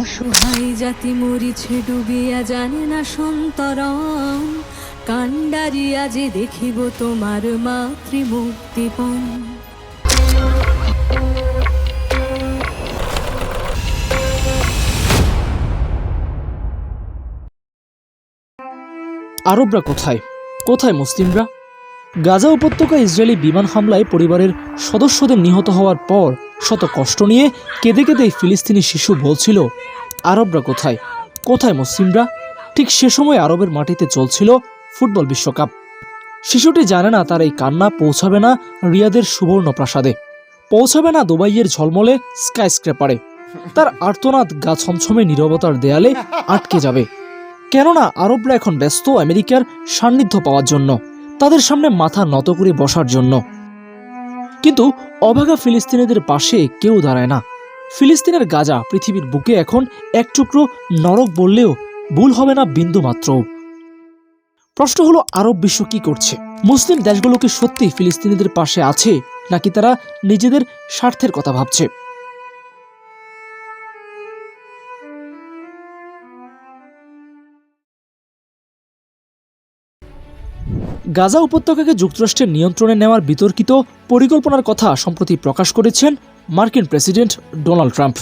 অসহায় জাতি মরিছে, ডুবিয়া জানে না সন্তরণ। কান্ডারি আজে দেখিব তোমার মাতৃমুক্তিপণ আরবরা কোথায়? কোথায় মুসলিমরা? গাজা উপত্যকা ইসরায়েলি বিমান হামলায় পরিবারের সদস্যদের নিহত হওয়ার পর শত কষ্ট নিয়ে কেঁদে কেঁদে এই ফিলিস্তিনি শিশু বলছিল, আরবরা কোথায়? কোথায় মুসলিমরা? ঠিক সে সময় আরবের মাটিতে চলছিল ফুটবল বিশ্বকাপ। শিশুটি জানে না তার এই কান্না পৌঁছাবে না রিয়াদের সুবর্ণ প্রাসাদে পৌঁছাবে না দুবাইয়ের ঝলমলে স্কাই স্ক্রেপারে তার আর্তনাদ গা ছমছমে নীরবতার দেয়ালে আটকে যাবে। কেননা আরবরা এখন ব্যস্ত আমেরিকার সান্নিধ্য পাওয়ার জন্য, তাদের সামনে মাথা নত করে বসার জন্য। কিন্তু অভাগা ফিলিস্তিনিদের পাশে কেউ দাঁড়ায় না। ফিলিস্তিনের গাজা পৃথিবীর বুকে এখন এক টুকরো নরক বললেও ভুল হবে না বিন্দু মাত্র। প্রশ্ন হলো, আরব বিশ্ব কি করছে? মুসলিম দেশগুলোকে সত্যি ফিলিস্তিনিদের পাশে আছে, নাকি তারা নিজেদের স্বার্থের কথা ভাবছে? গাজা উপত্যকাকে যুক্তরাষ্ট্রের নিয়ন্ত্রণে নেওয়ার বিতর্কিত পরিকল্পনার কথা সম্প্রতি প্রকাশ করেছেন মার্কিন প্রেসিডেন্ট ডোনাল্ড ট্রাম্প।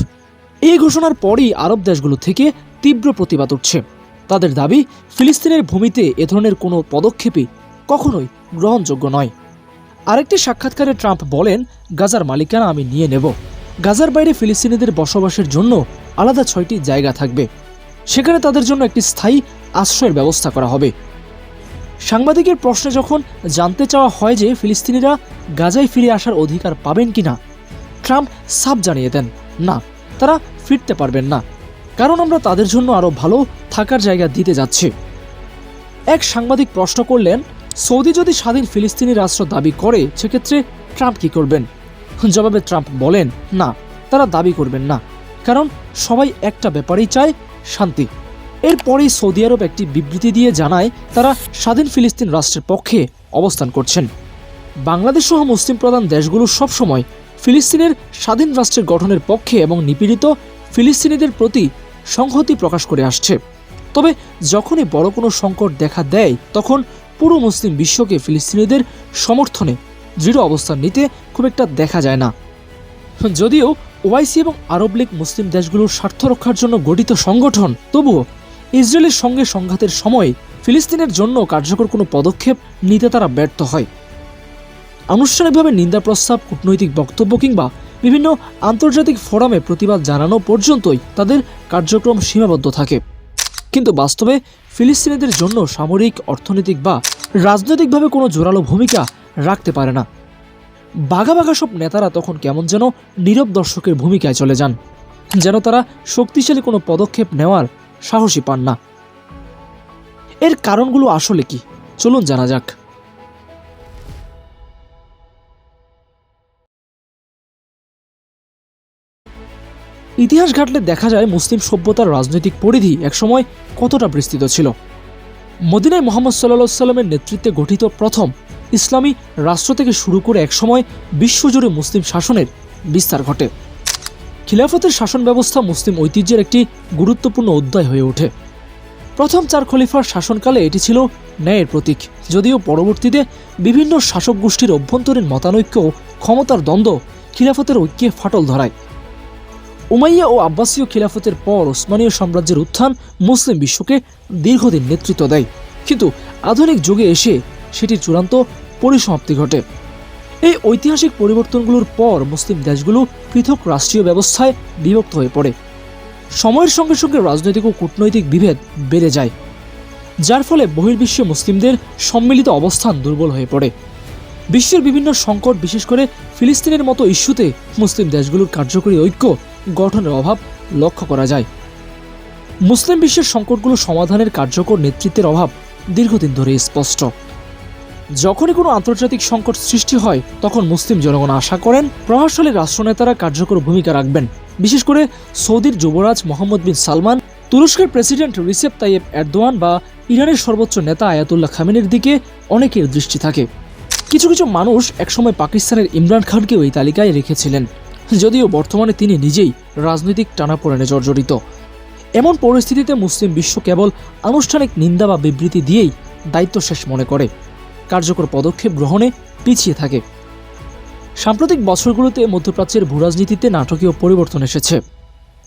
এই ঘোষণার পরই আরব দেশগুলো থেকে তীব্র প্রতিবাদ উঠছে। তাদের দাবি, ফিলিস্তিনের ভূমিতে এ ধরনের কোনো পদক্ষেপই কখনোই গ্রহণযোগ্য নয়। আরেকটি সাক্ষাৎকারে ট্রাম্প বলেন, গাজার মালিকানা আমি নিয়ে নেব। গাজার বাইরে ফিলিস্তিনিদের বসবাসের জন্য আলাদা ছয়টি জায়গা থাকবে। সেখানে তাদের জন্য একটি স্থায়ী আশ্রয়ের ব্যবস্থা করা হবে। সাংবাদিকের প্রশ্নে যখন জানতে চাওয়া হয় যে ফিলিস্তিনিরা গাজায় ফিরে আসার অধিকার পাবেন কি না ট্রাম্প সাফ জানিয়ে দেন, না, তারা ফিরতে পারবেন না। কারণ আমরা তাদের জন্য আরও ভালো থাকার জায়গা দিতে যাচ্ছি। এক সাংবাদিক প্রশ্ন করলেন, সৌদি যদি স্বাধীন ফিলিস্তিনি রাষ্ট্র দাবি করে, সেক্ষেত্রে ট্রাম্প কি করবেন? জবাবে ট্রাম্প বলেন, না, তারা দাবি করবেন না। কারণ সবাই একটা ব্যাপারেই চায় শান্তি। এরপরেই সৌদি আরব একটি বিবৃতি দিয়ে জানায়, তারা স্বাধীন ফিলিস্তিন রাষ্ট্রের পক্ষে অবস্থান করছেন। বাংলাদেশ সহ মুসলিম প্রধান দেশগুলো সবসময় ফিলিস্তিনের স্বাধীন রাষ্ট্রের গঠনের পক্ষে এবং নিপীড়িত ফিলিস্তিনিদের প্রতি সংহতি প্রকাশ করে আসছে। তবে যখনই বড় কোনো সংকট দেখা দেয়, তখন পুরো মুসলিম বিশ্বকে ফিলিস্তিনিদের সমর্থনে দৃঢ় অবস্থান নিতে খুব একটা দেখা যায় না। যদিও ওআইসি এবং আরব লীগ মুসলিম দেশগুলোর স্বার্থ রক্ষার জন্য গঠিত সংগঠন, তবুও ইসরায়েলের সঙ্গে সংঘাতের সময় ফিলিস্তিনের জন্য কার্যকর কোনো পদক্ষেপ নিতে তারা ব্যর্থ হয়। আনুষ্ঠানিকভাবে নিন্দা প্রস্তাব, কূটনৈতিক বক্তব্য কিংবা বিভিন্ন আন্তর্জাতিক ফোরামে প্রতিবাদ জানানো পর্যন্তই তাদের কার্যক্রম সীমাবদ্ধ থাকে। কিন্তু বাস্তবে ফিলিস্তিনিদের জন্য সামরিক, অর্থনৈতিক বা রাজনৈতিকভাবে কোনো জোরালো ভূমিকা রাখতে পারে না। বাঘা বাঘা সব নেতারা তখন কেমন যেন নীরব দর্শকের ভূমিকায় চলে যান, যেন তারা শক্তিশালী কোনো পদক্ষেপ নেওয়ার সাহসী পান না। এর কারণগুলো আসলে কি? চলুন জানা যাক। ইতিহাস ঘাটলে দেখা যায় মুসলিম সভ্যতার রাজনৈতিক পরিধি একসময় কতটা বিস্তৃত ছিল। মদিনায় মোহাম্মদ সাল্লা সাল্লামের নেতৃত্বে গঠিত প্রথম ইসলামী রাষ্ট্র থেকে শুরু করে একসময় বিশ্বজুড়ে মুসলিম শাসনের বিস্তার ঘটে। খিলাফতের শাসন ব্যবস্থা মুসলিম ঐতিহ্যের একটি গুরুত্বপূর্ণ অধ্যায় হয়ে ওঠে। প্রথম চার খলিফার শাসনকালে এটি ছিল ন্যায়ের প্রতীক, যদিও পরবর্তীতে বিভিন্ন শাসক গোষ্ঠীর অভ্যন্তরীণ মতানৈক্য ক্ষমতার দ্বন্দ্ব খিলাফতের ঐক্যে ফাটল ধরায়। উমাইয়া ও আব্বাসীয় খিলাফতের পর ওসমানীয় সাম্রাজ্যের উত্থান মুসলিম বিশ্বকে দীর্ঘদিন নেতৃত্ব দেয়। কিন্তু আধুনিক যুগে এসে সেটির চূড়ান্ত পরিসমাপ্তি ঘটে। এই ঐতিহাসিক পরিবর্তনগুলোর পর মুসলিম দেশগুলো পৃথক রাষ্ট্রীয় ব্যবস্থায় বিভক্ত হয়ে পড়ে। সময়ের সঙ্গে সঙ্গে রাজনৈতিক ও কূটনৈতিক বিভেদ বেড়ে যায়, যার ফলে বহির্বিশ্বে মুসলিমদের সম্মিলিত অবস্থান দুর্বল হয়ে পড়ে। বিশ্বের বিভিন্ন সংকট, বিশেষ করে ফিলিস্তিনের মতো ইস্যুতে মুসলিম দেশগুলোর কার্যকরী ঐক্য গঠনের অভাব লক্ষ্য করা যায়। মুসলিম বিশ্বের সংকটগুলো সমাধানের কার্যকর নেতৃত্বের অভাব দীর্ঘদিন ধরে স্পষ্ট। যখনই কোনো আন্তর্জাতিক সংকট সৃষ্টি হয়, তখন মুসলিম জনগণ আশা করেন প্রভাবশালী রাষ্ট্রনেতারা কার্যকর ভূমিকা রাখবেন। বিশেষ করে সৌদির যুবরাজ মোহাম্মদ বিন সালমান, তুরস্কের প্রেসিডেন্ট রিসেপ তাইয়েব এরদোয়ান বা ইরানের সর্বোচ্চ নেতা আয়াতুল্লাহ খামেনের দিকে অনেকের দৃষ্টি থাকে। কিছু কিছু মানুষ একসময় পাকিস্তানের ইমরান খানকেও এই তালিকায় রেখেছিলেন, যদিও বর্তমানে তিনি নিজেই রাজনৈতিক টানাপোড়েনে জর্জরিত। এমন পরিস্থিতিতে মুসলিম বিশ্ব কেবল আনুষ্ঠানিক নিন্দা বা বিবৃতি দিয়েই দায়িত্ব শেষ মনে করে। কার্যকর পদক্ষেপ গ্রহণে পিছিয়ে থাকে। সাম্প্রতিক বছরগুলোতে মধ্যপ্রাচ্যের ভূরাজনীতিতে নাটকীয় পরিবর্তন এসেছে।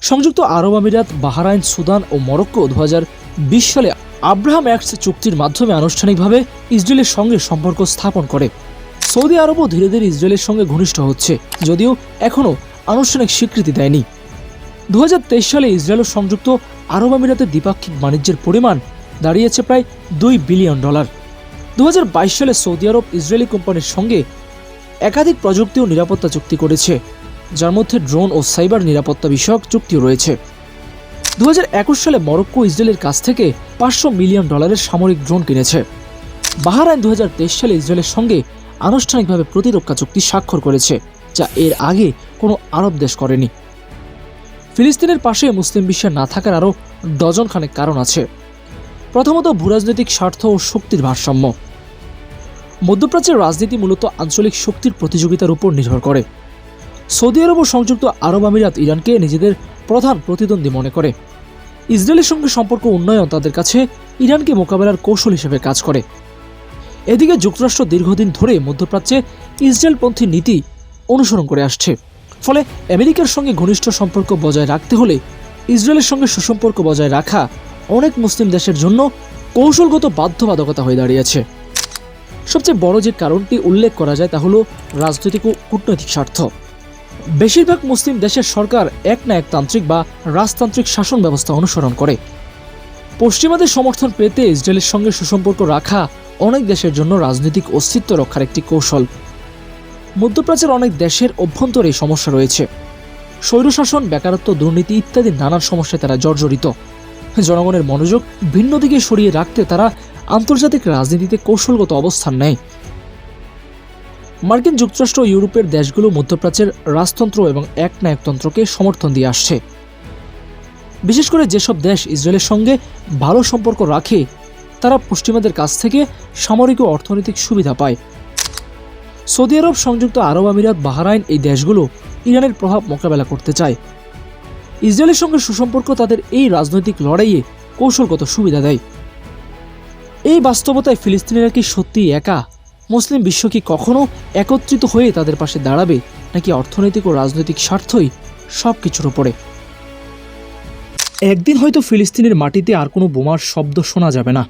সংযুক্ত আরব আমিরাত, বাহারাইন, সুদান ও মরক্কো দু হাজার বিশ সালে আব্রাহাম অ্যাক্টস চুক্তির মাধ্যমে আনুষ্ঠানিকভাবে ইসরায়েলের সঙ্গে সম্পর্ক স্থাপন করে। সৌদি আরবও ধীরে ধীরে ইসরায়েলের সঙ্গে ঘনিষ্ঠ হচ্ছে, যদিও এখনও আনুষ্ঠানিক স্বীকৃতি দেয়নি। দু হাজার তেইশ সালে ইসরায়েল সংযুক্ত আরব আমিরাতের দ্বিপাক্ষিক বাণিজ্যের পরিমাণ দাঁড়িয়েছে প্রায় দুই বিলিয়ন ডলার। দু হাজার বাইশ সালে সৌদি আরব ইসরায়েলি কোম্পানির সঙ্গে একাধিক প্রযুক্তি ও নিরাপত্তা চুক্তি করেছে, যার মধ্যে ড্রোন ও সাইবার নিরাপত্তা বিষয়ক চুক্তিও রয়েছে। দু হাজার একুশ সালে মরক্কো ইসরায়েলের কাছ থেকে পাঁচশো মিলিয়ন ডলারের সামরিক ড্রোন কিনেছে। বাহারাইন দু হাজার তেইশ সালে ইসরায়েলের সঙ্গে আনুষ্ঠানিকভাবে প্রতিরক্ষা চুক্তি স্বাক্ষর করেছে, যা এর আগে কোনো আরব দেশ করেনি। ফিলিস্তিনের পাশে মুসলিম বিশ্বের না থাকার আরও ডজন খানেক কারণ আছে। প্রথমত ভূরাজনৈতিক স্বার্থ ও শক্তির ভারসাম্য। মধ্যপ্রাচ্যের রাজনীতি মূলত আঞ্চলিক শক্তির প্রতিযোগিতার উপর নির্ভর করে। সৌদি আরব ও সংযুক্ত আরব আমিরাত ইরানকে নিজেদের প্রধান প্রতিদ্বন্দ্বী মনে করে। ইসরায়েলের সঙ্গে সম্পর্ক উন্নয়ন তাদের কাছে ইরানকে মোকাবেলার কৌশল হিসেবে কাজ করে। এদিকে যুক্তরাষ্ট্র দীর্ঘদিন ধরে মধ্যপ্রাচ্যে ইসরায়েলপন্থী নীতি অনুসরণ করে আসছে। ফলে আমেরিকার সঙ্গে ঘনিষ্ঠ সম্পর্ক বজায় রাখতে হলে ইসরায়েলের সঙ্গে সুসম্পর্ক বজায় রাখা অনেক মুসলিম দেশের জন্য কৌশলগত বাধ্যবাধকতা হয়ে দাঁড়িয়েছে। সবচেয়ে বড় যে কারণটি উল্লেখ করা যায় তা হলো রাজনৈতিক ও কূটনৈতিক স্বার্থ। বেশিরভাগ মুসলিম দেশের সরকার এক না একতান্ত্রিক বা রাজতান্ত্রিক শাসন ব্যবস্থা অনুসরণ করে। পশ্চিমাদের সমর্থন পেতে ইসরায়েলের সঙ্গে সুসম্পর্ক রাখা অনেক দেশের জন্য রাজনৈতিক অস্তিত্ব রক্ষার একটি কৌশল। মধ্যপ্রাচ্যের অনেক দেশের অভ্যন্তরে সমস্যা রয়েছে। স্বৈরশাসন বেকারত্ব, দুর্নীতি ইত্যাদি নানান সমস্যায় তারা জর্জরিত। জনগণের মনোযোগ ভিন্ন দিকে সরিয়ে রাখতে তারা আন্তর্জাতিক রাজনীতিতে কৌশলগত অবস্থান নেয় মার্কিন যুক্তরাষ্ট্র ও ইউরোপের দেশগুলো মধ্যপ্রাচ্যের রাজতন্ত্র এবং একনায়কতন্ত্রকে সমর্থন দিয়ে আসছে। বিশেষ করে যেসব দেশ ইসরায়েলের সঙ্গে ভালো সম্পর্ক রাখে, তারা পশ্চিমাদের কাছ থেকে সামরিক ও অর্থনৈতিক সুবিধা পায়। সৌদি আরব, সংযুক্ত আরব আমিরাত, বাহরাইন এই দেশগুলো ইরানের প্রভাব মোকাবেলা করতে চায়। ইসরায়েলের সঙ্গে সুসম্পর্ক তাদের এই রাজনৈতিক লড়াইয়ে কৌশলগত সুবিধা দেয়। এই বাস্তবতায় ফিলিস্তিনিরা কি সত্যিই একা? মুসলিম বিশ্ব কি কখনো একত্রিত হয়ে তাদের পাশে দাঁড়াবে, নাকি অর্থনৈতিক ও রাজনৈতিক স্বার্থই সব কিছুর ওপরে? একদিন হয়তো ফিলিস্তিনের মাটিতে আর কোনো বোমার শব্দ শোনা যাবে না।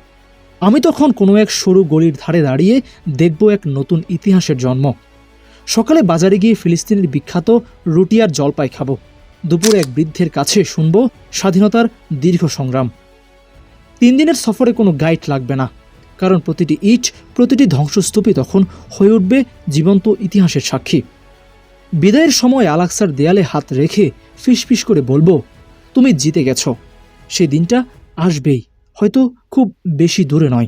আমি তখন কোনো এক সরু গলির ধারে দাঁড়িয়ে দেখব এক নতুন ইতিহাসের জন্ম। সকালে বাজারে গিয়ে ফিলিস্তিনের বিখ্যাত রুটি আর জলপাই খাব। দুপুরে এক বৃদ্ধের কাছে শুনব স্বাধীনতার দীর্ঘ সংগ্রাম। তিন দিনের সফরে কোনো গাইড লাগবে না। কারণ প্রতিটি ইট, প্রতিটি ধ্বংসস্তূপই তখন হয়ে উঠবে জীবন্ত ইতিহাসের সাক্ষী। বিদায়ের সময় আলাক্সার দেয়ালে হাত রেখে ফিসফিস করে বলব, তুমি জিতে গেছ। সেই দিনটা আসবেই। হয়তো খুব বেশি দূরে নয়।